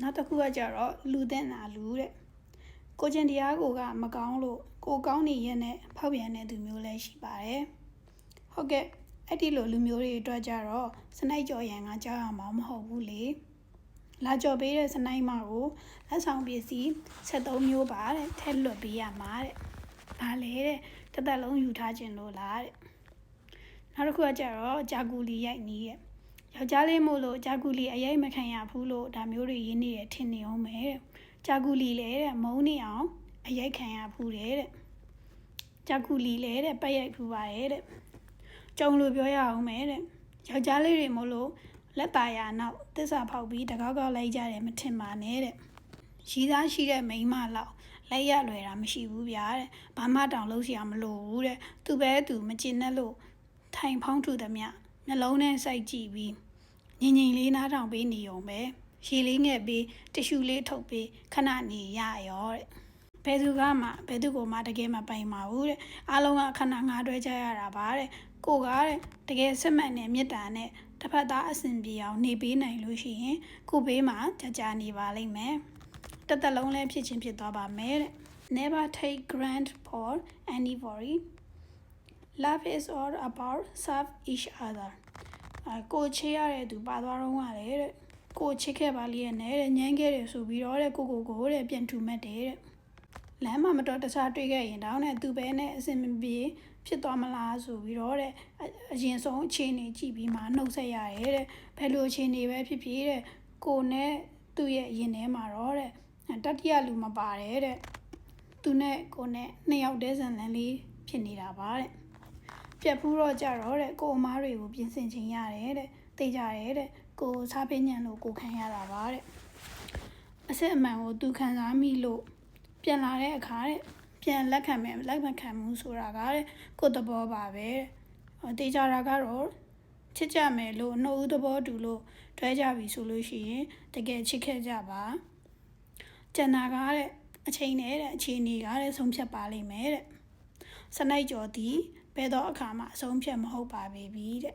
နောက်တစ်ခုကကြတော့လူတဲ့နာလူတဲ့ကိုကျင်တရားကိုကမကောင်းလို့ကိုကောင်းနေရက်နဲ့ဖောက်ပြန်တဲ့သူမျိုးလည်းရှိပါတယ်ဟုတ်ကဲ့အဲ့ဒီလိုလူမျိုးတွေအတွက်ကြတော့စနိုက်ကြော်ရံကကြောက်ရမှာမဟုတ်ဘူးလေလာကြော်ပေးတဲ့စနိုက်မကိုလက်ဆောင်ပစ္စည်း73မျိုးပါတဲ့ထက်လွတ်ပေးရမှာတဲ့ဘာလဲတဲ့တစ်သက်လုံးယူထားခြင်းလို့လားတဲ့နောက်တစ်ခုကကြတော့ဂျာကူလီရိုက်နီးရဲ့ ယောက်ျားလေးမို့လို့ဂျာကူလီအရေးမခံရဘူးလို့ဒါမျိုးတွေရင်းနေတယ်ထင်နေအောင်မယ်တဲ့ဂျာကူလီလည်းတဲ့မုန်းနေအောင်အရေးခံရဘူးတဲ့ဂျာကူလီလည်းတဲ့ပတ်ရိုက်ဖူးပါတယ်တဲ့ကြုံလို့ပြောရအောင်မယ်တဲ့ယောက်ျားလေးတွေမို့လို့လက်ตาရနောက်တစ္ဆာဖောက်ပြီးတကောက်ကောက်လိုက်ကြတယ်မထင်ပါနဲ့တဲ့ရှိသားရှိတဲ့မိန်းမလောက်လိုက်ရလွယ်တာမရှိဘူးဗျာတဲ့ဘာမှတောင်လုံးစရာမလိုဘူးတဲ့သူပဲသူမကျင်နဲ့လို့ထိုင်ဖောင်းထူသမျှ နှလုံးနဲ့စိုက်ကြည့်ပြီးငင်ငင်လေးနားထောင်ပေးနေုံပဲရေလေးငှက်ပြီးတ िश ူလေးထုတ်ပြီးခဏနေရရောတဲ့ဘယ်သူကမှဘယ်သူကိုမှတကယ်မပိုင်ပါဘူးတဲ့အားလုံးကခဏငါတွဲကြရတာပါတဲ့ကိုကတဲ့တကယ်စစ်မှန်တဲ့မေတ္တာနဲ့တစ်ဖက်သားအဆင်ပြေအောင်နေပေးနိုင်လို့ရှိရင်ကိုဘေးမှာကြာကြာနေပါလိမ့်မယ်တစ်သက်လုံးလည်းဖြစ်ချင်းဖြစ်သွားပါမယ်တဲ့ Never take grant for anybody Love is all about serve each other အကိုချေရတဲ့သူပါသွားတော့ကလေတဲ့ကိုချစ်ခဲ့ပါလိရဲ့နဲ့တဲ့ညမ်းခဲ့တယ်ဆိုပြီးတော့တဲ့ကိုကိုကိုတဲ့ပြန်ထူမှတ်တယ်တဲ့လမ်းမှာမတော်တဆတွေ့ခဲ့ရင်တောင်းတဲ့သူပဲနဲ့အစင်မပြေဖြစ်သွားမလားဆိုပြီးတော့တဲ့အရင်ဆုံးအခြေအနေကြည့်ပြီးမှနှုတ်ဆက်ရတယ်တဲ့ဘယ်လိုအခြေအနေပဲဖြစ်ဖြစ်တဲ့ကိုနဲ့သူ့ရဲ့ရင်ထဲမှာတော့တဲ့တတိယလူမပါတယ်တဲ့သူနဲ့ကိုနဲ့နှစ်ယောက်တည်းဇန်လန်လေးဖြစ်နေတာပါတဲ့ ပြက်ဖူးတော့ကြတော့တဲ့ကိုအမားတွေကိုပြင်ဆင်ခြင်းရတယ်တဲ့သိကြတယ်တဲ့ကိုစားပင်းညံလို့ကိုခံရတာပါတဲ့အစစ်အမှန်ကိုသူခံစားမိလို့ပြန်လာတဲ့အခါတဲ့ပြန်လက်ခံမယ်လက်မခံဘူးဆိုတာကတဲ့ကိုသဘောပါပဲတဲ့တေချာတာကတော့ချစ်ကြမယ်လို့နှုတ်ဦးသဘောတူလို့တွဲကြပြီဆိုလို့ရှိရင်တကယ်ချစ်ခဲ့ကြပါကျန်တာကတဲ့အချိန်နဲ့တဲ့အခြေအနေကတဲ့ဆုံးဖြတ်ပါလိမ့်မယ်တဲ့စနိုက်ကျော်ဒီ ဘယ်တော့အခါမှအဆုံးဖြတ်မဟုတ်ပါပေပြီတဲ့